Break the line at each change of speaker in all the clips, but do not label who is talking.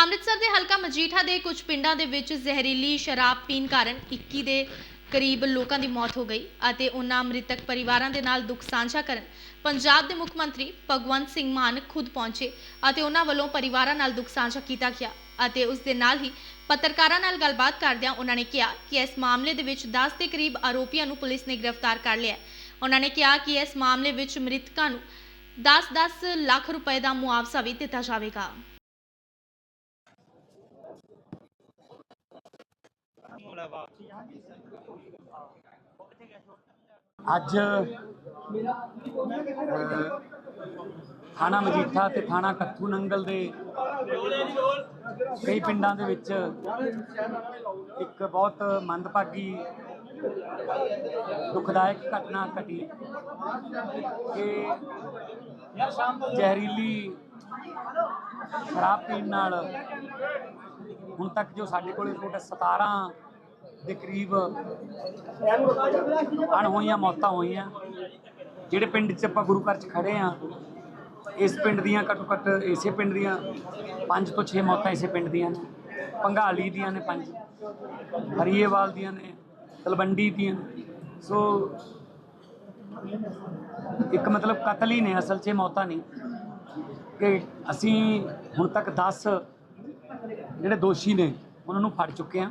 ਅੰਮ੍ਰਿਤਸਰ ਦੇ ਹਲਕਾ ਮਜੀਠਾ ਦੇ ਕੁਝ ਪਿੰਡਾਂ ਦੇ ਵਿੱਚ ਜ਼ਹਿਰੀਲੀ ਸ਼ਰਾਬ ਪੀਣ ਕਾਰਨ 21 ਦੇ ਕਰੀਬ ਲੋਕਾਂ ਦੀ ਮੌਤ ਹੋ ਗਈ ਅਤੇ ਉਹਨਾਂ ਮ੍ਰਿਤਕ ਪਰਿਵਾਰਾਂ ਦੇ ਨਾਲ ਦੁੱਖ ਸਾਂਝਾ ਕਰਨ ਪੰਜਾਬ ਦੇ ਮੁੱਖ ਮੰਤਰੀ ਭਗਵੰਤ ਸਿੰਘ ਮਾਨ ਖੁਦ ਪਹੁੰਚੇ ਅਤੇ ਉਹਨਾਂ ਵੱਲੋਂ ਪਰਿਵਾਰਾਂ ਨਾਲ ਦੁੱਖ ਸਾਂਝਾ ਕੀਤਾ ਗਿਆ ਅਤੇ ਉਸ ਦੇ ਨਾਲ ਹੀ ਪੱਤਰਕਾਰਾਂ ਨਾਲ ਗੱਲਬਾਤ ਕਰਦਿਆਂ ਉਹਨਾਂ ਨੇ ਕਿਹਾ ਕਿ ਇਸ ਮਾਮਲੇ ਦੇ ਵਿੱਚ 10 ਦੇ ਕਰੀਬ ਆਰੋਪੀਆਂ ਨੂੰ ਪੁਲਿਸ ਨੇ ਗ੍ਰਿਫਤਾਰ ਕਰ ਲਿਆ ਉਹਨਾਂ ਨੇ ਕਿਹਾ ਕਿ ਇਸ ਮਾਮਲੇ ਵਿੱਚ ਮ੍ਰਿਤਕਾਂ ਨੂੰ 10-10 ਲੱਖ ਰੁਪਏ ਦਾ ਮੁਆਵਜ਼ਾ ਵੀ ਦਿੱਤਾ ਜਾਵੇਗਾ।
ਅੱਜ ਥਾਣਾ ਮਜੀਠਾ ਤੇ ਥਾਣਾ ਕੱਥੂ ਨੰਗਲ ਦੇ ਕਈ ਪਿੰਡਾਂ ਦੇ ਵਿੱਚ ਇੱਕ ਬਹੁਤ ਮੰਦਭਾਗੀ, ਦੁਖਦਾਇਕ ਘਟਨਾ ਘਟੀ। ਕਿ ਜ਼ਹਿਰੀਲੀ ਸ਼ਰਾਬ ਪੀਣ ਨਾਲ ਹੁਣ ਤੱਕ ਜੋ ਸਾਡੇ ਕੋਲ ਰਿਪੋਰਟ ਹੈ 17 ਦੇ ਕਰੀਬ ਅਣਹੋਈਆਂ ਮੌਤਾਂ ਹੋਈਆਂ। ਜਿਹੜੇ ਪਿੰਡ 'ਚ ਆਪਾਂ ਗੁਰੂ ਘਰ 'ਚ ਖੜੇ ਆ, ਇਸ ਪਿੰਡ ਦੀਆਂ ਘੱਟੋ ਘੱਟ ਇਸੇ ਪਿੰਡ ਦੀਆਂ 5 ਤੋਂ 6 ਮੌਤਾਂ ਇਸੇ ਪਿੰਡ ਦੀਆਂ ਨੇ। ਪੰਘਾਲੀ ਦੀਆਂ ਨੇ 5 ਹਰੀਏਵਾਲ ਦੀਆਂ ਨੇ, ਤਲਵੰਡੀ ਦੀਆਂ। ਸੋ ਇੱਕ ਮਤਲਬ ਕਤਲ ਹੀ ਨੇ, ਅਸਲ 'ਚ ਮੌਤਾਂ ਨਹੀਂ। ਕਿ ਅਸੀਂ ਹੁਣ ਤੱਕ 10 ਜਿਹੜੇ ਦੋਸ਼ੀ ਨੇ, ਉਹਨਾਂ ਨੂੰ ਫੜ ਚੁੱਕੇ ਆ।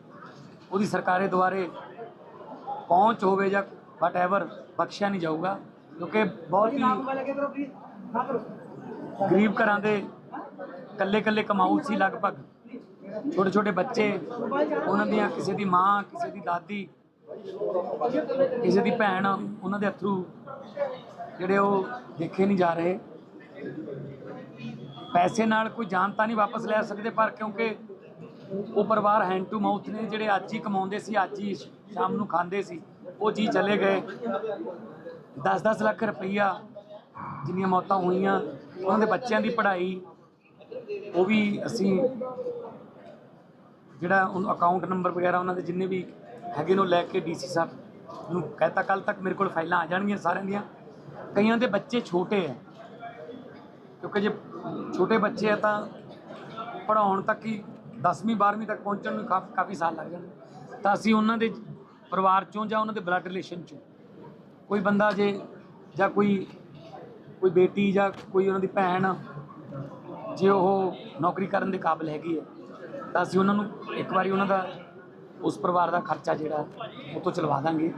ਉਹਦੀ ਸਰਕਾਰੇ ਦੁਆਰੇ ਪਹੁੰਚ ਹੋਵੇ ਜਾਂ ਵਟਐਵਰ ਬਖਸ਼ਿਆ ਨਹੀਂ ਜਾਊਗਾ, ਕਿਉਂਕਿ ਬਹੁਤ ਹੀ ਗਰੀਬ ਘਰਾਂ ਦੇ ਕੱਲੇ ਕੱਲੇ ਕਮਾਊ ਸੀ ਲਗਭਗ। ਛੋਟੇ ਛੋਟੇ ਬੱਚੇ, ਉਹਨਾਂ ਦੀਆਂ ਕਿਸੇ ਦੀ ਮਾਂ, ਕਿਸੇ ਦੀ ਦਾਦੀ, ਕਿਸੇ ਦੀ ਭੈਣ, ਉਹਨਾਂ ਦੇ ਅਥਰੂ ਜਿਹੜੇ ਉਹ ਦੇਖੇ ਨਹੀਂ ਜਾ ਰਹੇ। ਪੈਸੇ ਨਾਲ ਕੋਈ ਜਾਨ ਤਾਂ ਨਹੀਂ ਵਾਪਸ ਲੈ ਸਕਦੇ ਪਰ ਕਿਉਂਕਿ ਉਹ ਪਰਿਵਾਰ ਹੈਂਡ ਟੂ ਮਾਊਥ ਨੇ, ਜਿਹੜੇ ਅੱਜ ਹੀ ਕਮਾਉਂਦੇ ਸੀ, ਅੱਜ ਹੀ ਸ਼ਾਮ ਨੂੰ ਖਾਂਦੇ ਸੀ, ਉਹ ਜੀ ਚਲੇ ਗਏ। 10-10 ਲੱਖ ਰੁਪਈਆ ਜਿੰਨੀਆਂ ਮੌਤਾਂ ਹੋਈਆਂ, ਉਹਨਾਂ ਦੇ ਬੱਚਿਆਂ ਦੀ ਪੜ੍ਹਾਈ, ਉਹ ਵੀ ਅਸੀਂ ਜਿਹੜਾ ਉਹ ਅਕਾਊਂਟ ਨੰਬਰ ਵਗੈਰਾ ਉਹਨਾਂ ਦੇ ਜਿੰਨੇ ਵੀ ਹੈਗੇ ਨੇ, ਉਹ ਲੈ ਕੇ ਡੀਸੀ ਸਾਹਿਬ ਨੂੰ ਕਹਿਤਾ। ਕੱਲ ਤੱਕ ਮੇਰੇ ਕੋਲ ਫਾਈਲਾਂ ਆ ਜਾਣਗੀਆਂ ਸਾਰਿਆਂ ਦੀਆਂ। ਕਈਆਂ ਦੇ ਬੱਚੇ ਛੋਟੇ ਆ, ਕਿਉਂਕਿ ਜੇ ਛੋਟੇ ਬੱਚੇ ਆ ਤਾਂ ਪੜਾਉਣ ਤੱਕ ਹੀ 10ਵੀਂ 12ਵੀਂ ਤੱਕ ਪਹੁੰਚਣ ਨੂੰ ਕਾਫੀ ਕਾਫੀ ਸਾਲ ਲੱਗ ਜਾਂਦੇ ਤਾਂ ਅਸੀਂ ਉਹਨਾਂ ਦੇ ਪਰਿਵਾਰ ਚੋਂ ਜਾਂ ਉਹਨਾਂ ਦੇ ਬਲੱਡ ਰਿਲੇਸ਼ਨ ਚੋਂ ਕੋਈ ਬੰਦਾ ਜੇ ਜਾਂ ਕੋਈ ਕੋਈ ਬੇਟੀ ਜਾਂ ਕੋਈ ਉਹਨਾਂ ਦੀ ਭੈਣ ਜੇ ਉਹ ਨੌਕਰੀ ਕਰਨ ਦੇ ਕਾਬਿਲ ਹੈਗੀ ਹੈ, ਤਾਂ ਅਸੀਂ ਉਹਨਾਂ ਨੂੰ ਇੱਕ ਵਾਰੀ ਉਹਨਾਂ ਦਾ, ਉਸ ਪਰਿਵਾਰ ਦਾ ਖਰਚਾ ਜਿਹੜਾ, ਉਹ ਤੋਂ ਚਲਵਾ ਦਾਂਗੇ।